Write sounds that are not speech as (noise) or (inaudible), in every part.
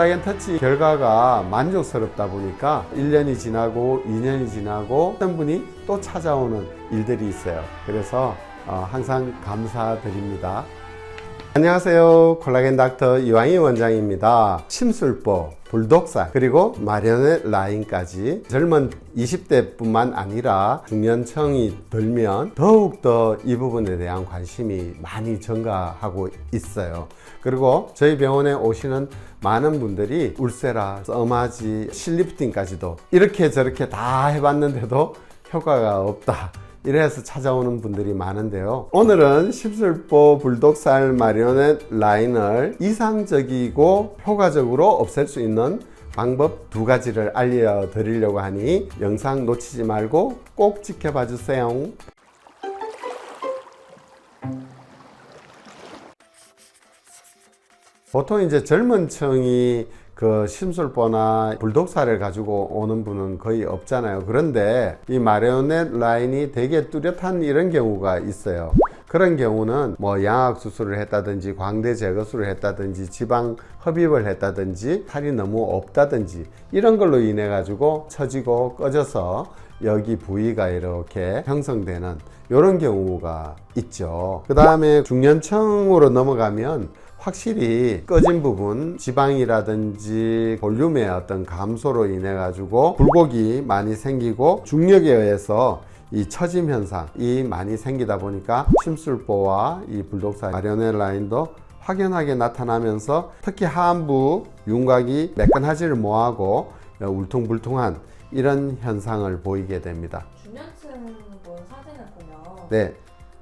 콜라겐 터치 결과가 만족스럽다 보니까 1년이 지나고 2년이 지나고 어떤 분이 또 찾아오는 일들이 있어요. 그래서 어, 항상 감사드립니다. 안녕하세요. 콜라겐 닥터 이왕희 원장입니다. 침술보, 불독살, 그리고 마련의 라인까지 젊은 20대 뿐만 아니라 중년층이 들면 더욱더 이 부분에 대한 관심이 많이 증가하고 있어요. 그리고 저희 병원에 오시는 많은 분들이 울세라, 써마지, 실리프팅까지도 이렇게 저렇게 다 해봤는데도 효과가 없다. 이래서 찾아오는 분들이 많은데요. 오늘은 십술보 불독살 마리오넷 라인을 이상적이고 효과적으로 없앨 수 있는 방법 두 가지를 알려드리려고 하니 영상 놓치지 말고 꼭 지켜봐 주세요. 보통 이제 젊은 층이 그 심술보나 불독살을 가지고 오는 분은 거의 없잖아요. 그런데 이 마리오넷 라인이 되게 뚜렷한 이런 경우가 있어요. 그런 경우는 뭐 양악 수술을 했다든지 광대 제거술을 했다든지 지방 흡입을 했다든지 살이 너무 없다든지 이런 걸로 인해 가지고 처지고 꺼져서 여기 부위가 이렇게 형성되는 이런 경우가 있죠. 그 다음에 중년층으로 넘어가면 확실히 꺼진 부분 지방이라든지 볼륨의 어떤 감소로 인해 가지고 굴곡이 많이 생기고 중력에 의해서 이 처짐 현상이 많이 생기다 보니까 심술보와 이 불독살 마련의 라인도 확연하게 나타나면서 특히 하안부 윤곽이 매끈하지를 못하고 울퉁불퉁한 이런 현상을 보이게 됩니다. 중년층 분 사진을 보면 네,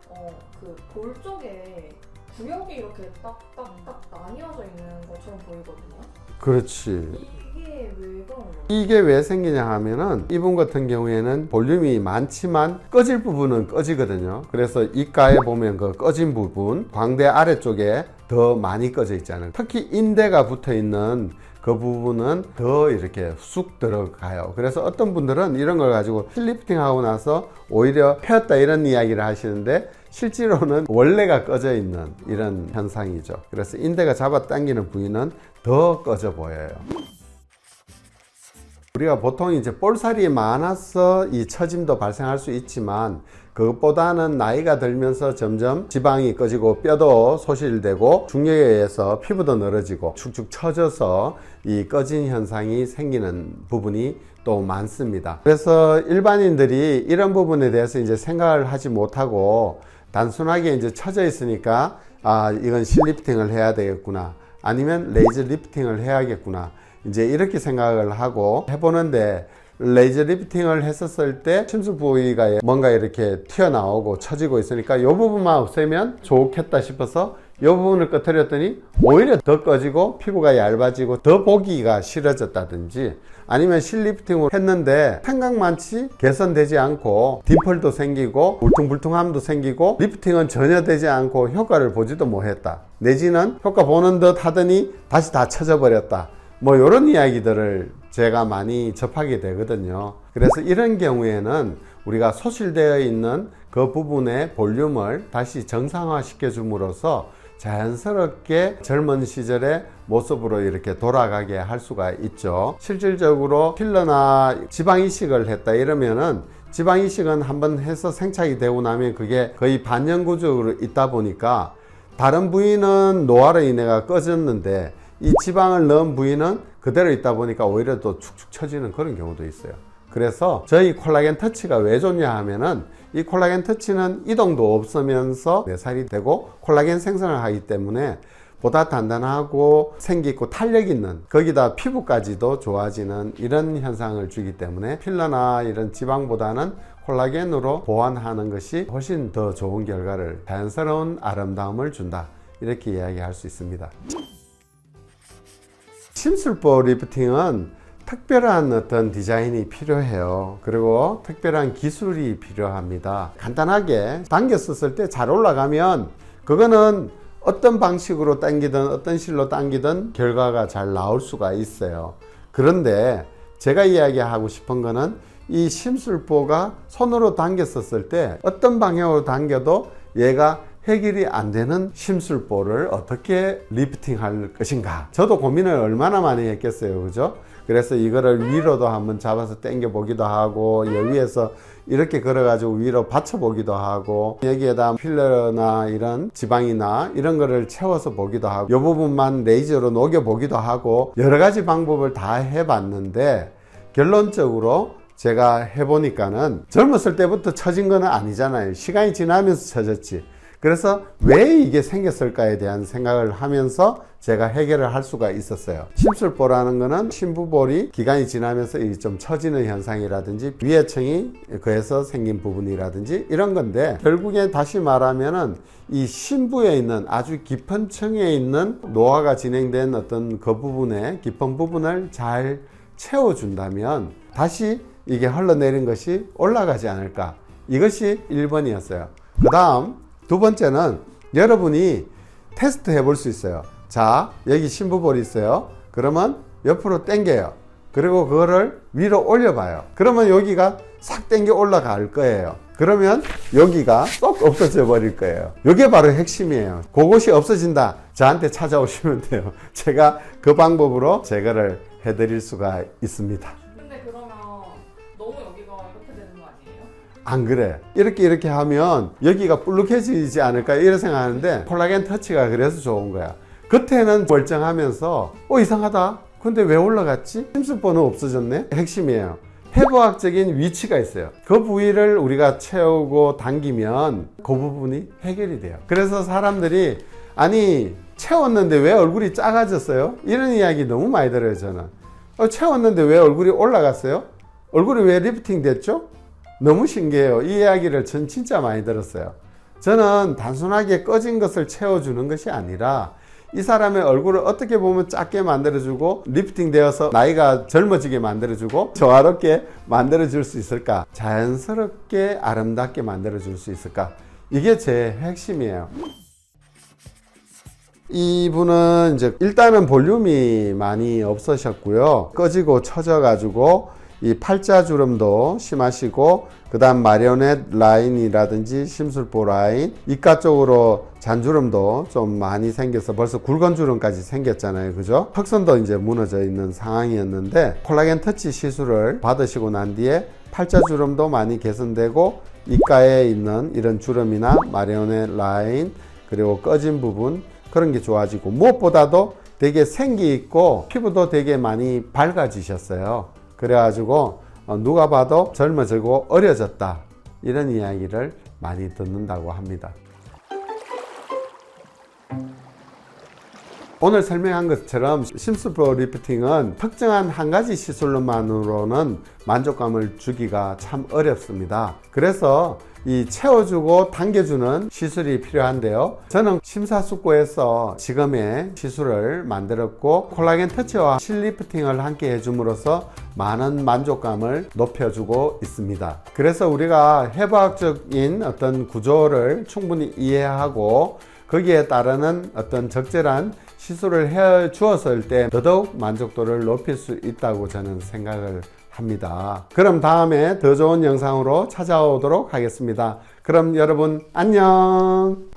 어, 그 볼 쪽에 구역이 이렇게 딱딱딱 나뉘어져 있는 것처럼 보이거든요. 그렇지. 이게 왜 그런 거예요? 이게 왜 생기냐 하면은 이분 같은 경우에는 볼륨이 많지만 꺼질 부분은 꺼지거든요. 그래서 이가에 보면 그 꺼진 부분, 광대 아래쪽에 더 많이 꺼져 있잖아요. 특히 인대가 붙어 있는 그 부분은 더 이렇게 쑥 들어가요. 그래서 어떤 분들은 이런 걸 가지고 필리프팅 하고 나서 오히려 펴었다 이런 이야기를 하시는데 실제로는 원래가 꺼져 있는 이런 현상이죠. 그래서 인대가 잡아당기는 부위는 더 꺼져 보여요. 우리가 보통 이제 볼살이 많아서 이 처짐도 발생할 수 있지만 그것보다는 나이가 들면서 점점 지방이 꺼지고 뼈도 소실되고 중력에 의해서 피부도 늘어지고 축축 처져서 이 꺼진 현상이 생기는 부분이 또 많습니다. 그래서 일반인들이 이런 부분에 대해서 이제 생각을 하지 못하고 단순하게 이제 처져 있으니까 아 이건 실리프팅을 해야 되겠구나 아니면 레이저 리프팅을 해야겠구나 이제 이렇게 생각을 하고 해보는데 레이저 리프팅을 했었을 때 침수 부위가 뭔가 이렇게 튀어나오고 처지고 있으니까 이 부분만 없애면 좋겠다 싶어서 이 부분을 꺼트렸더니 오히려 더 꺼지고 피부가 얇아지고 더 보기가 싫어졌다든지 아니면 실리프팅을 했는데 생각만치 개선되지 않고 딤플도 생기고 울퉁불퉁함도 생기고 리프팅은 전혀 되지 않고 효과를 보지도 못했다. 내지는 효과 보는 듯 하더니 다시 다 처져 버렸다. 뭐 이런 이야기들을 제가 많이 접하게 되거든요. 그래서 이런 경우에는 우리가 소실되어 있는 그 부분의 볼륨을 다시 정상화 시켜줌으로써 자연스럽게 젊은 시절의 모습으로 이렇게 돌아가게 할 수가 있죠. 실질적으로 필러나 지방 이식을 했다 이러면은 지방 이식은 한번 해서 생착이 되고 나면 그게 거의 반영구적으로 있다 보니까 다른 부위는 노화로 인해가 꺼졌는데 이 지방을 넣은 부위는 그대로 있다 보니까 오히려 또 축축 처지는 그런 경우도 있어요. 그래서 저희 콜라겐 터치가 왜 좋냐 하면은 이 콜라겐 터치는 이동도 없으면서 내살이 되고 콜라겐 생성을 하기 때문에 보다 단단하고 생기 있고 탄력 있는 거기다 피부까지도 좋아지는 이런 현상을 주기 때문에 필러나 이런 지방보다는 콜라겐으로 보완하는 것이 훨씬 더 좋은 결과를 자연스러운 아름다움을 준다 이렇게 이야기할 수 있습니다. 심술보 리프팅은 특별한 어떤 디자인이 필요해요. 그리고 특별한 기술이 필요합니다. 간단하게 당겼었을 때 잘 올라가면 그거는 어떤 방식으로 당기든 어떤 실로 당기든 결과가 잘 나올 수가 있어요. 그런데 제가 이야기하고 싶은 거는 이 심술보가 손으로 당겼었을 때 어떤 방향으로 당겨도 얘가 해결이 안 되는 심술보를 어떻게 리프팅 할 것인가. 저도 고민을 얼마나 많이 했겠어요. 그죠? 그래서 이거를 위로도 한번 잡아서 당겨 보기도 하고, 여기에서 이렇게 걸어 가지고 위로 받쳐 보기도 하고, 여기에다 필러나 이런 지방이나 이런 거를 채워서 보기도 하고, 이 부분만 레이저로 녹여 보기도 하고, 여러 가지 방법을 다 해봤는데, 결론적으로 제가 해보니까는 젊었을 때부터 처진 거는 아니잖아요. 시간이 지나면서 처졌지. 그래서 왜 이게 생겼을까에 대한 생각을 하면서 제가 해결을 할 수가 있었어요. 심술보라는 거는 심부볼이 기간이 지나면서 이좀 처지는 현상이라든지 위해청이 그에서 생긴 부분이라든지 이런 건데 결국에 다시 말하면은 이 심부에 있는 아주 깊은 층에 있는 노화가 진행된 어떤 그 부분의 깊은 부분을 잘 채워준다면 다시 이게 흘러내린 것이 올라가지 않을까. 이것이 1번이었어요. 그 다음 두 번째는 여러분이 테스트 해볼 수 있어요. 자, 여기 심부볼이 있어요. 그러면 옆으로 당겨요. 그리고 그거를 위로 올려봐요. 그러면 여기가 싹 당겨 올라갈 거예요. 그러면 여기가 쏙 없어져 버릴 거예요. 이게 바로 핵심이에요. 그것이 없어진다. 저한테 찾아오시면 돼요. (laughs) 제가 그 방법으로 제거를 해드릴 수가 있습니다. 안 그래. 이렇게 이렇게 하면 여기가 불룩해지지 않을까 이런 생각하는데 콜라겐 터치가 그래서 좋은 거야. 겉에는 멀쩡하면서 어 이상하다. 근데 왜 올라갔지? 심술보는 없어졌네. 핵심이에요. 해부학적인 위치가 있어요. 그 부위를 우리가 채우고 당기면 그 부분이 해결이 돼요. 그래서 사람들이 아니 채웠는데 왜 얼굴이 작아졌어요? 이런 이야기 너무 많이 들어요 저는. 어, 채웠는데 왜 얼굴이 올라갔어요? 얼굴이 왜 리프팅 됐죠? 너무 신기해요. 이 이야기를 전 진짜 많이 들었어요. 저는 단순하게 꺼진 것을 채워주는 것이 아니라 이 사람의 얼굴을 어떻게 보면 작게 만들어주고 리프팅 되어서 나이가 젊어지게 만들어주고 조화롭게 만들어줄 수 있을까? 자연스럽게 아름답게 만들어줄 수 있을까? 이게 제 핵심이에요. 이분은 이제 일단은 볼륨이 많이 없으셨고요. 꺼지고 처져가지고 이 팔자 주름도 심하시고 그 다음 마리오넷 라인이라든지 심술보 라인 이가 쪽으로 잔주름도 좀 많이 생겨서 벌써 굵은 주름까지 생겼잖아요 그죠 턱선도 이제 무너져 있는 상황이었는데 콜라겐 터치 시술을 받으시고 난 뒤에 팔자 주름도 많이 개선되고 이가에 있는 이런 주름이나 마리오넷 라인 그리고 꺼진 부분 그런 게 좋아지고 무엇보다도 되게 생기 있고 피부도 되게 많이 밝아지셨어요. 그래가지고 어, 누가 봐도 젊어지고 어려졌다 이런 이야기를 많이 듣는다고 합니다. 오늘 설명한 것처럼 심스프로 리프팅은 특정한 한 가지 시술로만으로는 만족감을 주기가 참 어렵습니다. 그래서 이 채워주고 당겨주는 시술이 필요한데요. 저는 심사숙고해서 지금의 시술을 만들었고 콜라겐 터치와 실리프팅을 함께 해줌으로써 많은 만족감을 높여주고 있습니다. 그래서 우리가 해부학적인 어떤 구조를 충분히 이해하고 거기에 따르는 어떤 적절한 시술을 해 주었을 때 더더욱 만족도를 높일 수 있다고 저는 생각을 합니다. 그럼 다음에 더 좋은 영상으로 찾아오도록 하겠습니다. 그럼 여러분 안녕!